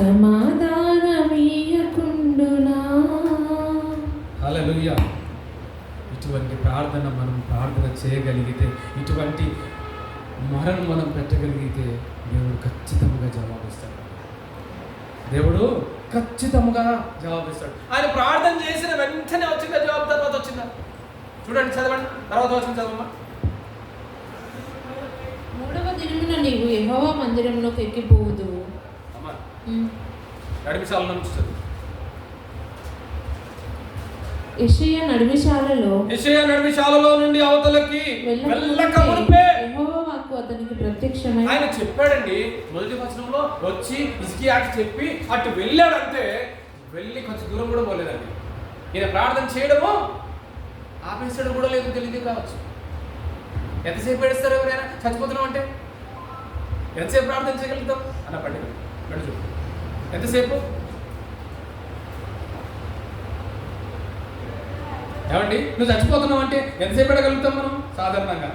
సమాధానమీయకుండునా హల్లెలూయా. ఇటువంటి ప్రార్థన మనం ప్రార్థన చేయగలిగితే ఇటువంటి మరణం మనం పెట్టగలిగితే దేవుడు ఖచ్చితంగా జవాబిస్తాడు. దేవుడు ఖచ్చితంగా జవాబిస్తాడు. ఆయన ప్రార్థన చేసిన వెంటనే వచ్చిందా? జవాబు తర్వాత వచ్చిందా? చూడండి చదవండి. తర్వాత వచ్చింది చదవమ్మా. మూడవ దినమున నీవు యెహోవా మందిరంలోకి ఎక్కిపోవుదు నడిమిసాల నుంచి చదువు యెషయా నడిమిశాలలో యెషయా నడిమిశాలలో నుండి అవతలకి వెళ్ళక మునిపే యెహోవా వాక్కు అతనికి ప్రత్యక్షమై ఆయన చెప్పాడండి మొదటి వచనంలో వచ్చి ఇసికియాకి చెప్పి అటు వెళ్ళాడంటే వెళ్ళి కొంచెం దూరం కూడా పోలేదండి. ఈయన ప్రార్థన చేయడము ఆపేసాడు కూడా లేదు తెలియదు కావచ్చు. ఎంతసేపు ఏడుస్తారు ఎవరైనా? చచ్చిపోతున్నాం అంటే ఎంతసేపు ప్రార్థన చేయగలుగుతాం? అన్న పండుగ నడుచు ఎంతసేపు? ఏమండి? నువ్వు చచ్చిపోతున్నావు అంటే ఎంతసేపు పెట్టగలుగుతాం మనం? సాధారణంగా.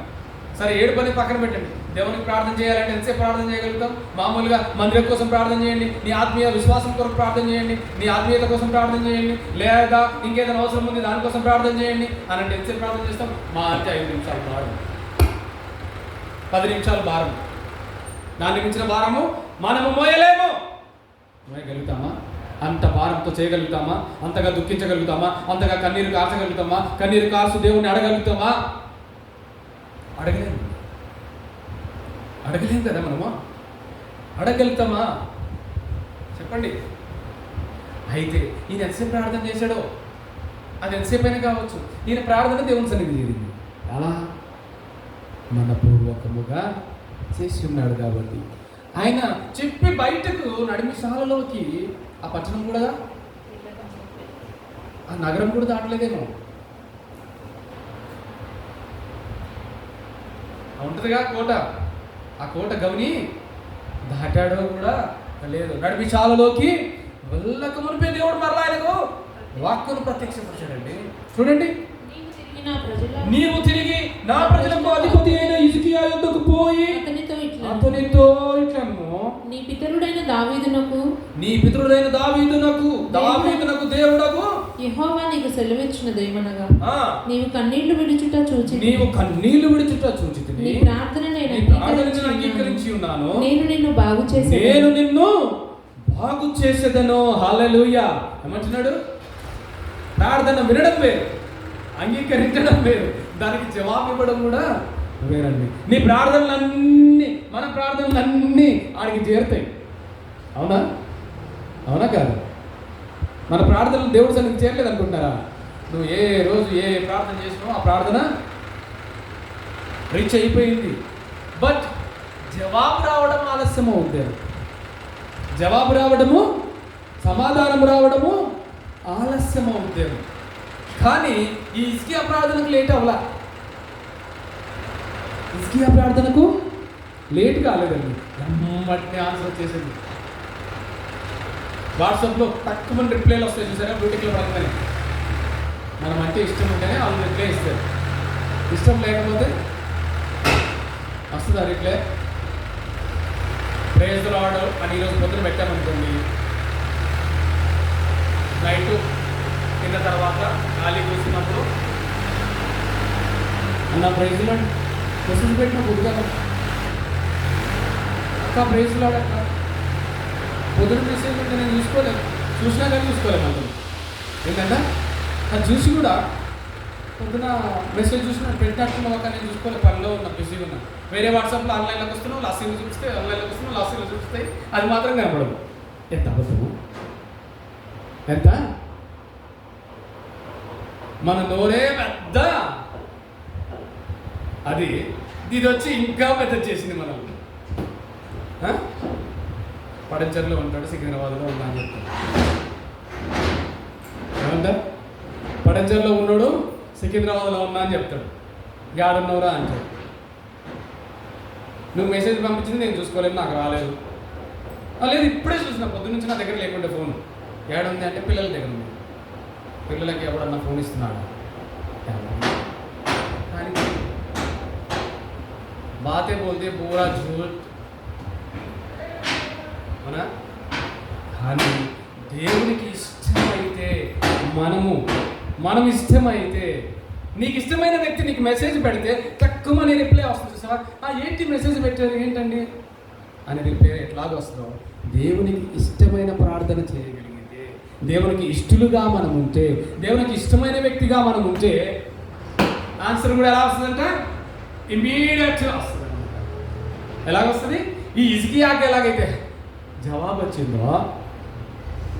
సరే ఏడు పని పక్కన పెట్టండి. దేవునికి ప్రార్థన చేయాలంటే ఎంతసేపు ప్రార్థన చేయగలుగుతాం? మామూలుగా మందిరం కోసం ప్రార్థన చేయండి. నీ ఆత్మీయ విశ్వాసం కొరకు ప్రార్థన చేయండి. నీ ఆత్మీయత కోసం ప్రార్థన చేయండి. లేదా ఇంకేదైనా అవసరం ఉంది దానికోసం ప్రార్థన చేయండి. అని అంటే ఎంతసేపు ప్రార్థన చేస్తాం? మా అంటే ఐదు నిమిషాలు భారం. పది నిమిషాలు భారం. దాన్ని మించిన భారము. మనము మోయలేము. మోయగలుగుతామా అంత భారంతో చేయగలుగుతామా? అంతగా దుఃఖించగలుగుతామా? అంతగా కన్నీరు కార్చగలుగుతామా కన్నీరు కార్చు దేవుణ్ణి అడగలుగుతామా? అడగలేము. అడగలేము కదా మనము? అడగలుగుతామా? చెప్పండి. అయితే ఈయన ఎంతసేపు ప్రార్థన చేశాడో? అది ఎంతసేపు అయినా కావచ్చు. ఈయన ప్రార్థన దేవుని సన్నిధి చేరింది. అలా మనపూర్వకముగా చేసి ఉన్నాడు కాబట్టి ఆయన చెప్పి బయటకు నడిమిశాలలోకి ఆ పట్టణం కూడా ఆ నగరం కూడా దాటలేదేమో. ఉంటుందిగా కోట. ఆ కోట గమని దాటాడో కూడా లేదు. నడిమిశాలలోకి వెళ్ళక మునిపే దేవుడు మరలా ఆయనకు వాక్కును ప్రత్యక్షపరిచాడండి. చూడండి. నీవు తిరిగి నా ప్రజలకు అధిపతి అయిన ఇసుకియా యుద్ధకు పోయి అతనితో పితరుడైన దావీదునకు నీ పితరుడైన దావీదునకు దావీదునకు దేవుడకు యెహోవా నీకు సెలవిచ్చినదేమనగా నీవు కన్నీళ్ళు విడుచుట చూచి నీవు కన్నీళ్ళు విడిచుట చూచితిని నీ ప్రార్థన నేను అంగీకరించి ఉన్నాను. నేను నిన్ను బాగు చేసి నేను నిన్ను బాగు చేసేదను. హల్లెలూయా. ఏమంటున్నాడు? ప్రార్థన వినడం వేరు అంగీకరించడం వేరు. దానికి జవాబు ఇవ్వడం కూడా వేరండి. నీ ప్రార్థనలన్నీ మన ప్రార్థనలన్నీ ఆడికి చేరుతాయి. అవునా? అవునా కాదు? మన ప్రార్థనలు దేవుడు సన్నిధి చేరలేదు అనుకుంటారా? నువ్వు ఏ రోజు ఏ ప్రార్థన చేసినావో ఆ ప్రార్థన రీచ్ అయిపోయింది. బట్ జవాబు రావడం ఆలస్యం అవుతుంది జవాబు రావడము సమాధానం రావడము ఆలస్యం అవుతుంది కానీ ఈ ఇస్కియా ప్రార్థనకు లేట్ అవ్వలా? ఇస్కియా ప్రార్థనకు లేట్ కాలేదండి. ఎమ్మటి ఆన్సర్ వచ్చేసింది వాట్సాప్లో తక్కువ రిప్లైలు వస్తాయి చూసారా? బ్యూటిక్లో పడగానే మనం అంటే ఇష్టం ఉంటేనే వాళ్ళు రిప్లై ఇస్తారు. ఇష్టం లేకపోతే వస్తుందా రిప్లై ప్రేజ్ రావడం అని ఈరోజు పొద్దున పెట్టామనుకోండి. నైట్ తిన్న తర్వాత ఖాళీ కూర్చున్నప్పుడు అన్న ప్రైజ్లో మెసేజ్ పెట్టిన పొద్దుగా అక్క ప్రైజ్లో అక్క. పొద్దున మెసేజ్ ఉంటే నేను చూసుకోలేదు చూసినా కానీ చూసుకోలేదు మళ్ళీ. ఏంటంటే అది చూసి కూడా పొద్దున మెసేజ్ చూసిన పెట్టినట్టున్నావు కానీ నేను చూసుకోలేదు పనిలో ఉన్నా బిజీగా ఉన్నా. వేరే వాట్సాప్లో ఆన్లైన్లోకి వస్తున్నావు లాస్ట్లో చూపిస్తే ఆన్లైన్లోకి వస్తున్నావు లాస్ట్లో చూపిస్తాయి అది మాత్రం కనపడదు. ఎంత అబద్ధము? ఎంత? మన నోరే పెద్ద అది ఇది వచ్చి ఇంకా పెద్ద చేసింది మనల్ని. పడంచర్లో ఉంటాడు సికింద్రాబాద్లో ఉన్నా అని చెప్తాడు. ఏమంటా? పడంచర్లో ఉన్నాడు సికింద్రాబాద్లో ఉన్నా అని చెప్తాడు. యాడున్నవరా అంటాడు. నువ్వు మెసేజ్ పంపించింది నేను చూసుకోలేదు నాకు రాలేదు. లేదు ఇప్పుడే చూసిన పొద్దు నుంచి నా దగ్గర లేకుండా ఫోన్. ఏడుంది అంటే పిల్లల దగ్గర ఉంది. పిల్లలకి ఎవడన్నా ఫోన్ ఇస్తున్నాడు కానీ బాతే బోల్తే పూరా झूठ होना కానీ దేవునికి ఇష్టమైతే మనము మనం ఇష్టమైతే నీకు ఇష్టమైన వ్యక్తి నీకు మెసేజ్ పెడితే తక్కువ నీ రిప్లై వస్తుంది సార్ ఆ ఏంటి మెసేజ్ పెట్టారు ఏంటండి అని రిప్లై ఎట్లాగో వస్తుందో దేవునికి ఇష్టమైన ప్రార్థన చేయగలిగితే దేవునికి ఇష్టలుగా మనం ఉంటే దేవునికి ఇష్టమైన వ్యక్తిగా మనం ఉంటే ఆన్సర్ కూడా ఎలా వస్తుందంట ఇమీడియట్గా వస్తుంది ఎలాగొస్తుంది? ఈ ఇసుకియాకి ఎలాగైతే? జవాబు వచ్చిందో.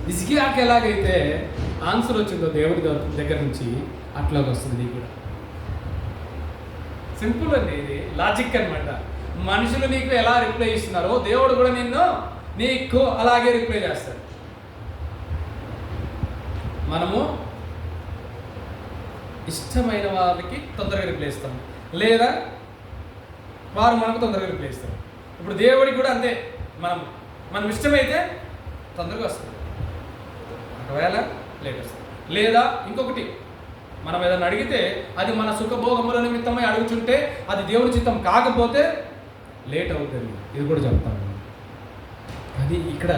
ఇసుకియాకి ఎలాగైతే ఆన్సర్ వచ్చిందో దేవుడి దగ్గర నుంచి అట్లాగ వస్తుంది నీకు కూడా. సింపుల్ అండి ఇది. లాజిక్ అన్నమాట. మనుషులు నీకు ఎలా రిప్లై ఇస్తున్నారో దేవుడు కూడా నిన్ను నీకు అలాగే రిప్లై చేస్తాడు. మనము ఇష్టమైన వాళ్ళకి తొందరగా రిప్లై ఇస్తాం లేదా వారు మనకు తొందరగా రిప్లై ఇస్తారు. ఇప్పుడు దేవుడికి కూడా అంతే. మనం మనం ఇష్టమైతే తొందరగా వస్తుంది. ఒకవేళ లేట్ వస్తుంది. లేదా ఇంకొకటి మనం ఏదైనా అడిగితే అది మన సుఖభోగముల నిమిత్తమై అడుగుతుంటే అది దేవుడి చిత్తం కాకపోతే లేట్ అవుతుంది. ఇది కూడా చెప్తాను అది ఇక్కడ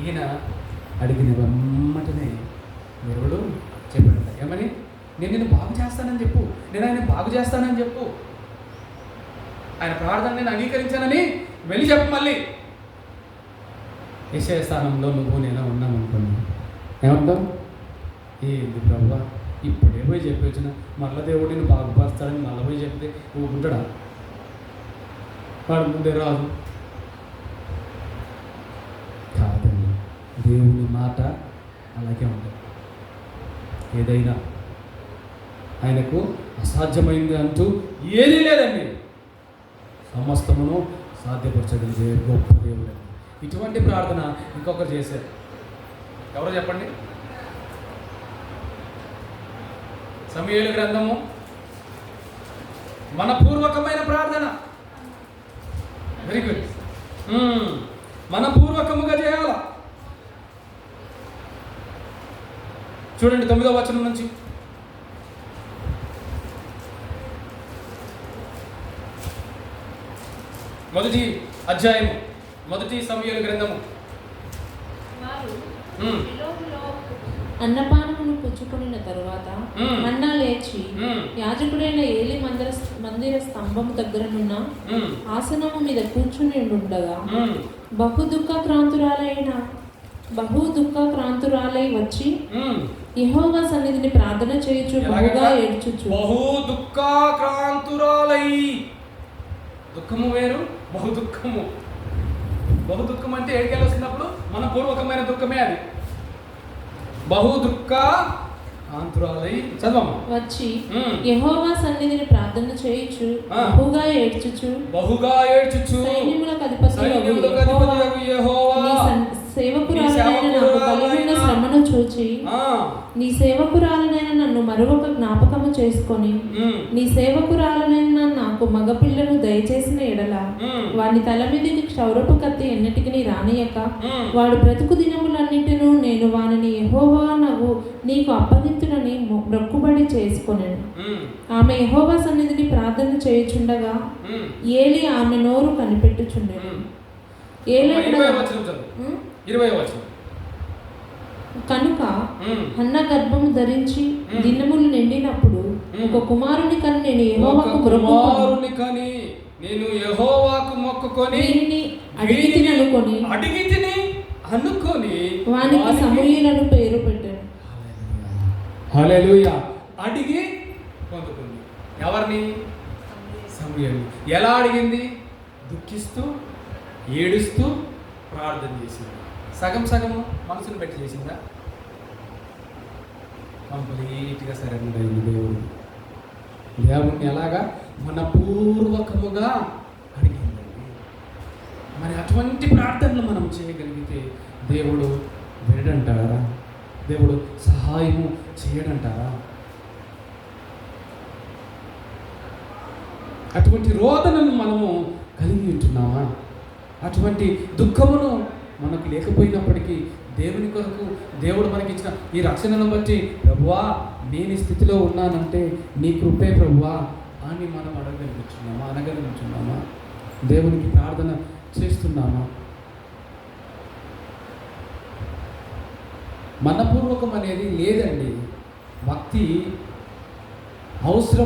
ఈయన అడిగిన వెమ్మటనే దేవుడు చెప్పాడు ఏమని? నేను నిన్ను బాగు చేస్తానని చెప్పు. నేను ఆయన బాగు చేస్తానని చెప్పు. ఆయన ప్రార్థన నేను అంగీకరించానని వెళ్ళి చెప్ప మళ్ళీ. యశయ స్థానంలో నువ్వు నేను ఉన్నాం అనుకున్నాను ఏమంటావు? ఏంది ప్రభు ఇప్పుడే పోయి చెప్పి వచ్చిన మళ్ళీ దేవుడు నేను బాగుపరుస్తాడని మళ్ళీ పోయి చెప్తే ఊరుకుంటాడా ఉంటాడా? వాడు ముందే రాదు. కాదండి దేవుని మాట అలాగే ఉంటుంది ఏదైనా ఆయనకు అసాధ్యమైంది అంటూ ఏదీ లేదండి. సమస్తమును సాధ్యపరచగలిగే గొప్ప దేవుడు. ఇటువంటి ప్రార్థన ఇంకొకరు చేశారు. ఎవరు చెప్పండి? సమయలు గ్రంథము. మనపూర్వకమైన ప్రార్థన. Very good hmm. మన పూర్వకముగా చేయాల? చూడండి తొమ్మిదో వచనం నుంచి. మొదటి అధ్యాయం మొదటి సమయలు గ్రంథము అన్నపానమును పుచ్చుకొనిన తరువాత. మన్నా లేచి. యాజకుడైన ఏలి మందిర మందిర స్తంభము దగ్గరనున్న మ్మ్. ఆసనము మీద కూర్చుని ఉండగా. బహు దుఃఖక్రాంతురాలైన బహు దుఃఖక్రాంతురాలై వచ్చి మ్మ్. యెహోవా సన్నిధిని ప్రార్థన చేయుచు ఎలాగంట? బహుగా ఏడ్చుచు బహు దుఃఖాక్రాంతురాలై దుఃఖము వేరు బహు దుఃఖము. బహు దుఃఖం అంటే ఏడికెళ్ళి వస్తున్నప్పుడు మన పూర్వకమైన దుఃఖమే అది. బహు దుఃఖ చదవమ్మా వచ్చి. యెహోవా సన్నిధిని ప్రార్థన చేయుచు. బహుగా ఏడ్చుచు బహుగా ఏడ్చుచు. సైన్యములకు అధిపతి యెహోవా. సేవకురాలైన నాకు కలిగిన శ్రమను చూచి నీ సేవకురాలనైన నన్ను మరొక జ్ఞాపకము చేసుకొని. నీ సేవకురాలనైన నాకు మగపిల్లను దయచేసిన ఎడల. వాని తల మీదకి క్షౌరపు కత్తి ఎన్నటికి రానియక. వాడు బ్రతుకు దినములన్నింటినూ నేను వానిని యెహోవా నవ్వు నీకు అప్పగించునని మొక్కుబడి చేసుకొనెను మ్మ్. ఆమె యెహోవా సన్నిధిని ప్రార్థన చేయుచుండగా. ఏలి ఆమె నోరు కనిపెట్టుచుండెను మ్మ్. ఏలి ఇరవై ఎక్కడ- వచనం చదువు ఉం? ఇరవై వచనం కనుక. అన్న గర్భము ధరించి. దినములు నిండినప్పుడు. ఒక కుమారుని కని నేను యెహోవాకు కుమారుని కని నేను యెహోవాకు మొక్కుకొని వీరిని అడిగి తిననుకొని అడిగి తిని అనుకొని వానికి సమూహలను పేరు పెట్టాను. హల్లెలూయా. అడిగి పొందుకుంది. ఎవరిని? సమూయేలు ఎలా అడిగింది? దుఃఖిస్తూ ఏడుస్తూ ప్రార్థన చేసింది. సగం సగము మనసును పెట్టి చేసిందా? కంప్లీట్గా సరైన అయింది దేవుడు. దేవుణ్ణి ఎలాగా? మనపూర్వకముగా అడిగిందండి. మరి అటువంటి ప్రార్థనలు మనం చేయగలిగితే దేవుడు వినడంటారా? దేవుడు సహాయము చేయడంటారా? అటువంటి రోదనను మనము కలిగి ఉంటున్నామా? అటువంటి దుఃఖమును మనకు లేకపోయినప్పటికీ దేవుని కొరకు దేవుడు మనకి ఇచ్చిన ఈ రక్షణను బట్టి ప్రభువా నేను ఈ స్థితిలో ఉన్నానంటే నీ కృపే ప్రభువా అని మనం అడగలుగుతున్నామా అనగలుగుతున్నామా? దేవునికి ప్రార్థన చేస్తున్నామా? మనపూర్వకం అనేది లేదండి. భక్తి అవసరం